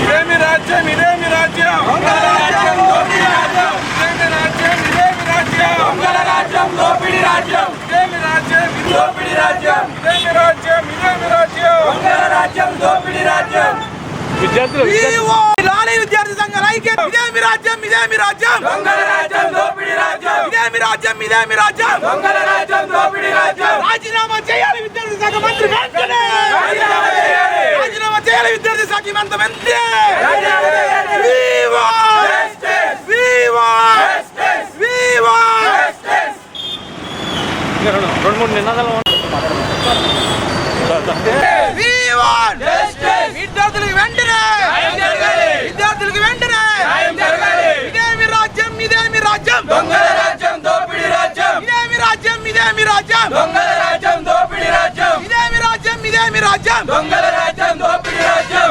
ఇదేమి రాజ్యం ఇదేమి రాజ్యం? దోపిడీ రాజ్యం. ఇదేమి రాజ్యం దోపిడీ రాజ్యం. ఇదేమి రాజ్యం ఇదేమి రాజ్యం. దొంగల రాజ్యం. రాజ్యం లాలి విద్యార్థి సంఘాల ఐక్యత ఇదేమి రాజ్యం ఇదేమి రాజ్యం దొంగల రాజ్యం దోపిడీ రాజ్యం ఇదేమి రాజ్యం ఇదేమి రాజ్యం దొంగల రాజ్యం దోపిడీ రాజ్యం రాజీనామా చేయాలి విద్యార్థి శాఖ మంత్రి వెంటనే రాజీనామా చేయాలి. రాజీనామా చేయాలి విద్యార్థి శాఖ మంత్రి వెంటనే రాజీనామా చేయాలి. We want Justice. We want Justice. We want Justice. రెండు మూడు నినాదాలు We want Justice. విద్యార్థులకు వెంటనే న్యాయం జరగాలి. విద్యార్థులకు వెంటనే న్యాయం జరగాలి. ఇదేమి రాజ్యం ఇదేమి రాజ్యం దొంగల రాజ్యం దోపిడీ రాజ్యం ఇదేమి రాజ్యం ఇదేమి రాజ్యం దొంగల రాజ్యం దోపిడీ రాజ్యం ఇదేమి ఇదేమి రాజ్యం? దొంగల రాజ్యం దోపిడీ రాజ్యం.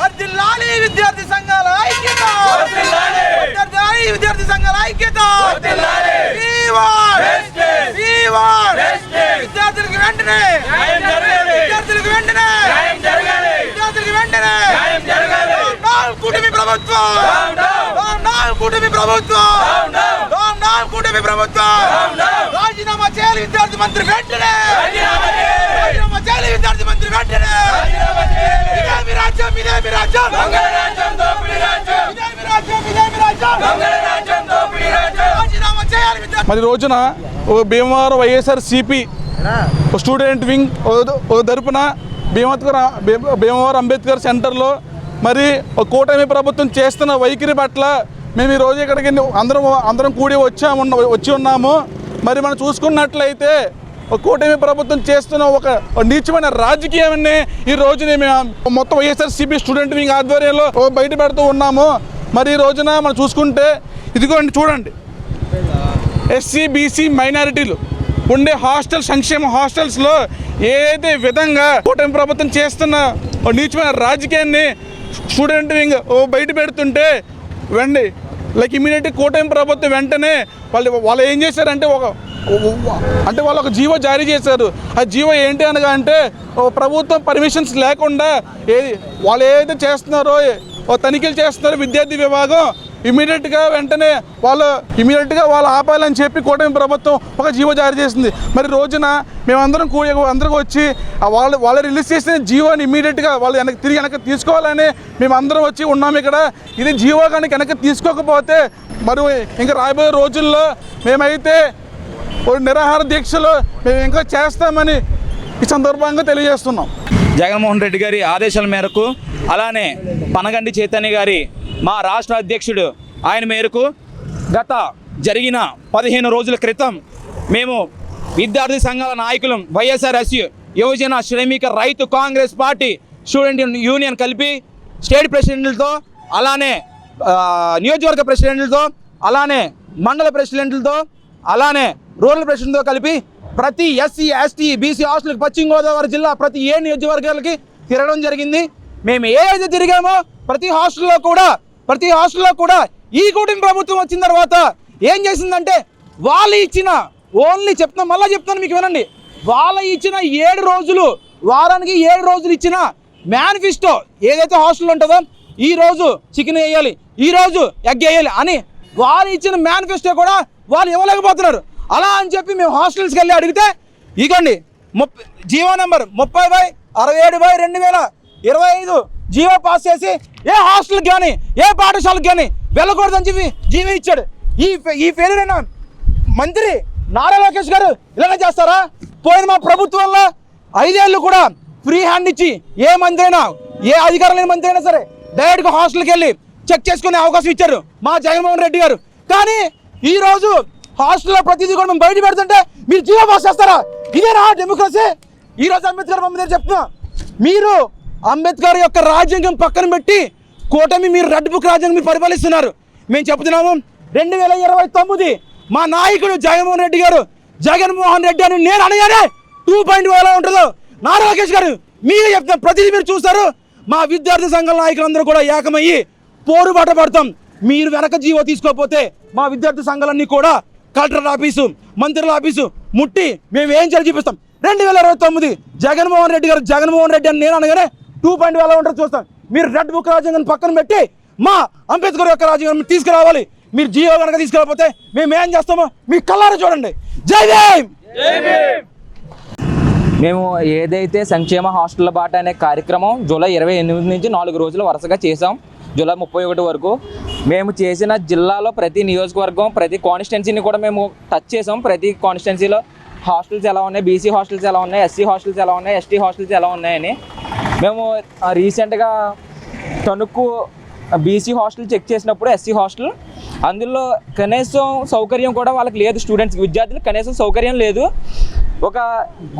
వర్ధిల్లాలి విద్యార్థి సంఘాల ఐక్యత. వర్ధిల్లాలి విద్యార్థి సంఘాల ఐక్యత! Justice. విద్యార్థులకు వెంటనే! న్యాయం జరగాలి. విద్యార్థులకు వెంటనే! న్యాయం జరగాలి. విద్యార్థులకు వెంటనే! న్యాయం జరగాలి. డౌన్ కూటమి ప్రభుత్వం! కూటమి ప్రభుత్వం! కూటమి ప్రభుత్వం. రాజీనామా చేయాలి విద్యార్థి మంత్రి వెంటనే. రాజీనామా చేయాలి. విద్యార్థి మంత్రి వెంటనే. రాజ్యం రాజ్యం. మరి రోజున ఓ Bhimavaram YSR CP student wing తరపున భీమత్కర్ భీమవరం అంబేద్కర్ సెంటర్లో మరి ఒక కూటమి ప్రభుత్వం చేస్తున్న వైఖరి పట్ల మేము ఈ రోజు ఇక్కడికి అందరం అందరం కూడి వచ్చాము వచ్చి ఉన్నాము. మరి మనం చూసుకున్నట్లయితే కూటమి ప్రభుత్వం చేస్తున్న ఒక నీచమైన రాజకీయాన్ని ఈ రోజున మేము మొత్తం వైఎస్ఆర్సీపీ స్టూడెంట్ వింగ్ ఆధ్వర్యంలో బయట పెడుతూ ఉన్నాము. మరి ఈ రోజున మనం చూసుకుంటే ఇదిగోండి చూడండి. ఎస్సీ బీసీ మైనారిటీలు ఉండే హాస్టల్ సంక్షేమ హాస్టల్స్లో ఏదైతే విధంగా కూటమి ప్రభుత్వం చేస్తున్న ఓ నీచమైన రాజకీయాన్ని స్టూడెంట్ వింగ్ బయట పెడుతుంటే వెండి లైక్ ఇమీడియట్ కూటమి ప్రభుత్వం వెంటనే వాళ్ళు వాళ్ళు ఏం చేశారంటే ఒక అంటే వాళ్ళు ఒక జీవో జారీ చేశారు. ఆ జీవో ఏంటి అనగా అంటే ప్రభుత్వం పర్మిషన్స్ లేకుండా ఏది వాళ్ళు ఏదైతే చేస్తున్నారో తనిఖీలు చేస్తున్నారో విద్యార్థి విభాగం ఇమీడియట్గా వెంటనే వాళ్ళు ఇమీడియట్గా వాళ్ళు ఆపాలని చెప్పి కూటమి ప్రభుత్వం ఒక జీవో జారీ చేసింది. మరి రోజున మేమందరం కూడి అందరికి వచ్చి వాళ్ళు వాళ్ళు రిలీజ్ చేసిన జీవోని ఇమీడియట్గా వాళ్ళు వెనక్కి తిరిగి వెనక్కి తీసుకోవాలని మేమందరం వచ్చి ఉన్నాము ఇక్కడ. ఇది జీవో కనుక వెనక్కి తీసుకోకపోతే మరి ఇంకా రాబోయే రోజుల్లో మేమైతే ఓ నిరాహార దీక్షలు మేము ఇంకా చేస్తామని ఈ సందర్భంగా తెలియజేస్తున్నాం. జగన్మోహన్ రెడ్డి గారి ఆదేశాల మేరకు అలానే పనగండి చైతన్య గారి మా రాష్ట్ర అధ్యక్షుడు ఆయన మేరకు గత జరిగిన పదిహేను రోజుల క్రితం మేము విద్యార్థి సంఘాల నాయకులం వైఎస్ఆర్ఎస్యు యువజన శ్రమిక రైతు కాంగ్రెస్ పార్టీ స్టూడెంట్ యూనియన్ కలిపి స్టేట్ ప్రెసిడెంట్లతో అలానే నియోజకవర్గ ప్రెసిడెంట్లతో అలానే మండల ప్రెసిడెంట్లతో అలానే రూరల్ ప్రెసిడెంట్తో కలిపి ప్రతి ఎస్సీ ఎస్టీ బీసీ హాస్టల్కి పశ్చిమ గోదావరి జిల్లా ప్రతి ఏ నియోజకవర్గాలకి తిరగడం జరిగింది. మేము ఏ అయితే తిరిగామో ప్రతి హాస్టల్లో కూడా ప్రతి హాస్టల్లో కూడా ఈ కూటమి ప్రభుత్వం వచ్చిన తర్వాత ఏం చేసిందంటే వాళ్ళు ఇచ్చిన ఓన్లీ చెప్తున్నా మళ్ళీ చెప్తున్నాను మీకు వినండి. వాళ్ళ ఇచ్చిన ఏడు రోజులు వారానికి ఏడు రోజులు ఇచ్చిన మేనిఫెస్టో ఏదైతే హాస్టల్ ఉంటుందో ఈ రోజు చికెన్ వేయాలి ఈ రోజు ఎగ్ వేయాలి అని వాళ్ళు ఇచ్చిన మేనిఫెస్టో కూడా వాళ్ళు ఇవ్వలేకపోతున్నారు. అలా అని చెప్పి మేము హాస్టల్స్కి వెళ్ళి అడిగితే ఇగోండి ముప్పై జీవో నెంబర్ ముప్పై బై అరవై ఏడు బై రెండు వేల ఇరవై ఐదు జీవో పాస్ చేసి ఏ హాస్టల్కి కానీ ఏ పాఠశాలకు కానీ వెళ్ళకూడదని చెప్పి జీవో ఇచ్చాడు. ఈ ఈ ఫెయిల్ అయిన మంత్రి నారా లోకేష్ గారు ఇలానే చేస్తారా? పోయిన మా ప్రభుత్వంలో ఐదేళ్ళు కూడా ఫ్రీ హ్యాండ్ ఇచ్చి ఏ మంత్రి అయినా ఏ అధికారం లేని మంత్రి అయినా సరే డైరెక్ట్గా హాస్టల్కి వెళ్ళి చెక్ చేసుకునే అవకాశం ఇచ్చారు మా జగన్మోహన్ రెడ్డి గారు. కానీ ఈరోజు హాస్టల్లో ప్రతిదీ కూడా మేము బయట పెడుతుంటే మీరు జీవో పాస్ చేస్తారా? ఇదేనా డెమోక్రసీ ఈ రోజు అంబేద్కర్ మమ్మీ దగ్గర చెప్తున్నా. మీరు అంబేద్కర్ యొక్క రాజ్యాంగం పక్కన పెట్టి కూటమి మీరు రెడ్ బుక్ రాజ్యాంగం పరిపాలిస్తున్నారు. మేము చెప్తున్నాము రెండు వేల ఇరవై తొమ్మిది మా నాయకుడు జగన్మోహన్ రెడ్డి గారు జగన్మోహన్ రెడ్డి అని నేను అనగానే టూ పాయింట్ ఎలా ఉంటుందో నారా లోకేష్ గారు మీరు చెప్తాం ప్రతిదీ మీరు చూస్తారు. మా విద్యార్థి సంఘాల నాయకులందరూ కూడా ఏకమయ్యి పోరుబాట పడతాం. మీరు వెనక జీవో తీసుకోకపోతే మా విద్యార్థి సంఘాలన్నీ కూడా కలెక్టర్ ఆఫీసు మంత్రుల ఆఫీసు ముట్టి మేము ఏం చేయాలి చూపిస్తాం. రెండు వేల ఇరవై తొమ్మిది జగన్మోహన్ రెడ్డి గారు జగన్మోహన్ రెడ్డి అని నేను అనగానే టూ పాయింట్ ఎలా ఉంటారో చూస్తాం. మీరు రెడ్ బుక్ రాజ్యాంగాన్ని పక్కన పెట్టి మా అంబేద్కర్ యొక్క రాజ్యాంగాన్ని తీసుకురావాలి. మీరు జియో కనుక తీసుకురాకపోతే మేము ఏం చేస్తామో మీ కళ్ళారా చూడండి. జై భీమ్! మేము ఏదైతే సంక్షేమ హాస్టల్ బాట అనే కార్యక్రమం జూలై ఇరవై ఎనిమిది నుంచి నాలుగు రోజులు వరుసగా చేసాం జూలై ముప్పై ఒకటి వరకు. మేము చేసిన జిల్లాలో ప్రతి నియోజకవర్గం ప్రతి కాన్స్టిట్యున్సీని కూడా మేము టచ్ చేసాం ప్రతి కాన్స్టిట్యున్సీలో హాస్టల్స్ ఎలా ఉన్నాయి బీసీ హాస్టల్స్ ఎలా ఉన్నాయి ఎస్సీ హాస్టల్స్ ఎలా ఉన్నాయి ఎస్టీ హాస్టల్స్ ఎలా ఉన్నాయని. మేము రీసెంట్గా తణుకు బీసీ హాస్టల్ చెక్ చేసినప్పుడు ఎస్సీ హాస్టల్ అందులో కనీసం సౌకర్యం కూడా వాళ్ళకి లేదు స్టూడెంట్స్కి విద్యార్థులకు కనీసం సౌకర్యం లేదు. ఒక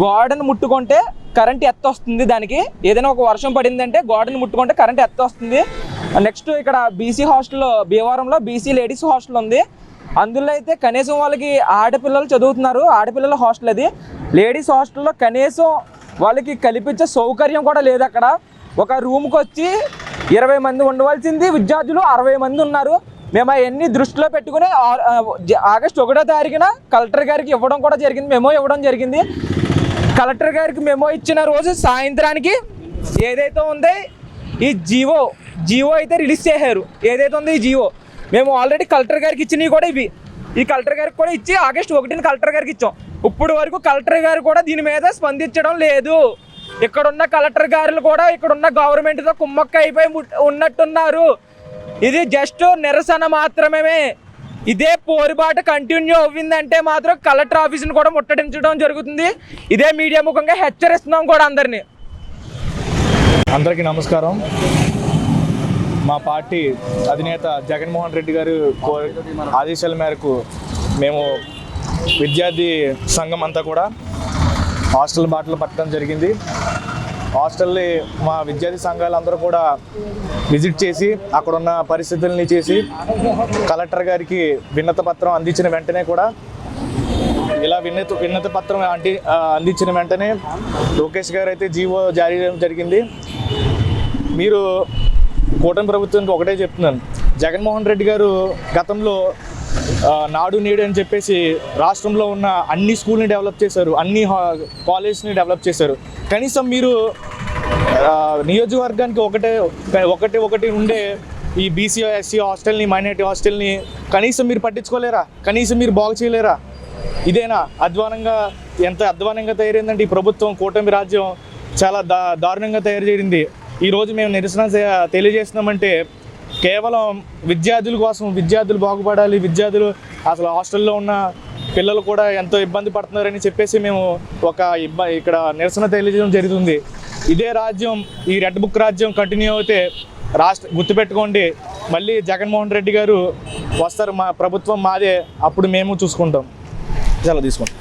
గోడను ముట్టుకుంటే కరెంట్ ఎత్త వస్తుంది దానికి. ఏదైనా ఒక వర్షం పడిందంటే గోడను ముట్టుకుంటే కరెంట్ ఎత్త వస్తుంది నెక్స్ట్ ఇక్కడ బీసీ హాస్టల్లో భీమవరంలో బీసీ లేడీస్ హాస్టల్ ఉంది. అందులో అయితే కనీసం వాళ్ళకి ఆడపిల్లలు చదువుతున్నారు. ఆడపిల్లల హాస్టల్ అది. లేడీస్ హాస్టల్లో కనీసం వాళ్ళకి కల్పించే సౌకర్యం కూడా లేదు అక్కడ. ఒక రూమ్కి వచ్చి ఇరవై మంది ఉండవలసింది విద్యార్థులు అరవై మంది ఉన్నారు. మేము అవన్నీ దృష్టిలో పెట్టుకుని ఆగస్టు ఒకటో తారీఖున కలెక్టర్ గారికి ఇవ్వడం కూడా జరిగింది మెమో ఇవ్వడం జరిగింది. కలెక్టర్ గారికి మెమో ఇచ్చిన రోజు సాయంత్రానికి ఏదైతే ఉందో ఈ జీవో జీవో అయితే రిలీజ్ చేశారు. ఏదైతే ఉందో ఈ జీవో మేము ఆల్రెడీ కలెక్టర్ గారికి ఇచ్చినవి కూడా ఇవి. ఈ కలెక్టర్ గారికి కూడా ఇచ్చి ఆగస్టు ఒకటిని కలెక్టర్ గారికి ఇచ్చాం. ఇప్పుడు వరకు కలెక్టర్ గారు కూడా దీని మీద స్పందించడం లేదు. ఇక్కడున్న కలెక్టర్ గారులు కూడా ఇక్కడున్న గవర్నమెంట్తో కుమ్మక్క అయిపోయి ఉన్నట్టున్నారు. ఇది జస్ట్ నిరసన మాత్రమే. ఇదే పోరుబాటు కంటిన్యూ అవ్విందంటే మాత్రం కలెక్టర్ ఆఫీస్ని కూడా ముట్టడించడం జరుగుతుంది. ఇదే మీడియా ముఖంగా హెచ్చరిస్తున్నాం కూడా అందరినీ. అందరికీ నమస్కారం. మా పార్టీ అధినేత జగన్మోహన్ రెడ్డి గారు కో- ఆదేశాల మేరకు మేము విద్యార్థి సంఘం అంతా కూడా హాస్టల్ బాటలు పట్టడం జరిగింది. హాస్టల్ని మా విద్యార్థి సంఘాలందరూ కూడా విజిట్ చేసి అక్కడ ఉన్న పరిస్థితుల్ని చేసి కలెక్టర్ గారికి విన్నత పత్రం అందించిన వెంటనే కూడా ఇలా విన్నత విన్నత పత్రం అంటి అందించిన వెంటనే లోకేష్ గారు అయితే జీవో జారీ చేయడం జరిగింది. మీరు కూటమి ప్రభుత్వానికి ఒకటే చెప్తున్నాను. జగన్మోహన్ రెడ్డి గారు గతంలో నాడు నేడు అని చెప్పేసి రాష్ట్రంలో ఉన్న అన్ని స్కూల్ని డెవలప్ చేశారు అన్ని హా- కాలేజ్ని డెవలప్ చేశారు. కనీసం మీరు నియోజకవర్గానికి ఒకటే ఒకటి ఒకటి ఉండే ఈ బీసీ ఎస్సీ హాస్టల్ని మైనారిటీ హాస్టల్ని కనీసం మీరు పట్టించుకోలేరా? కనీసం మీరు బాగు చేయలేరా? ఇదేనా? అధ్వానంగా ఎంత అధ్వానంగా తయారైందంటే ఈ ప్రభుత్వం కూటమి రాజ్యం చాలా దా దారుణంగా తయారు చేరింది ఈరోజు మేము నిరసన తెలియజేస్తున్నామంటే కేవలం విద్యార్థుల కోసం విద్యార్థులు బాగుపడాలి విద్యార్థులు అసలు హాస్టల్లో ఉన్న పిల్లలు కూడా ఎంతో ఇబ్బంది పడుతున్నారని చెప్పేసి మేము ఒక ఇబ్బ ఇక్కడ నిరసన తెలియజేయడం జరుగుతుంది. ఇదే రాజ్యం ఈ రెడ్ బుక్ రాజ్యం కంటిన్యూ అయితే రాష్ట్ర గుర్తుపెట్టుకోండి మళ్ళీ జగన్మోహన్ రెడ్డి గారు వస్తారు మా ప్రభుత్వం మాదే అప్పుడు మేము చూసుకుంటాం. చాలా తీసుకుంటాం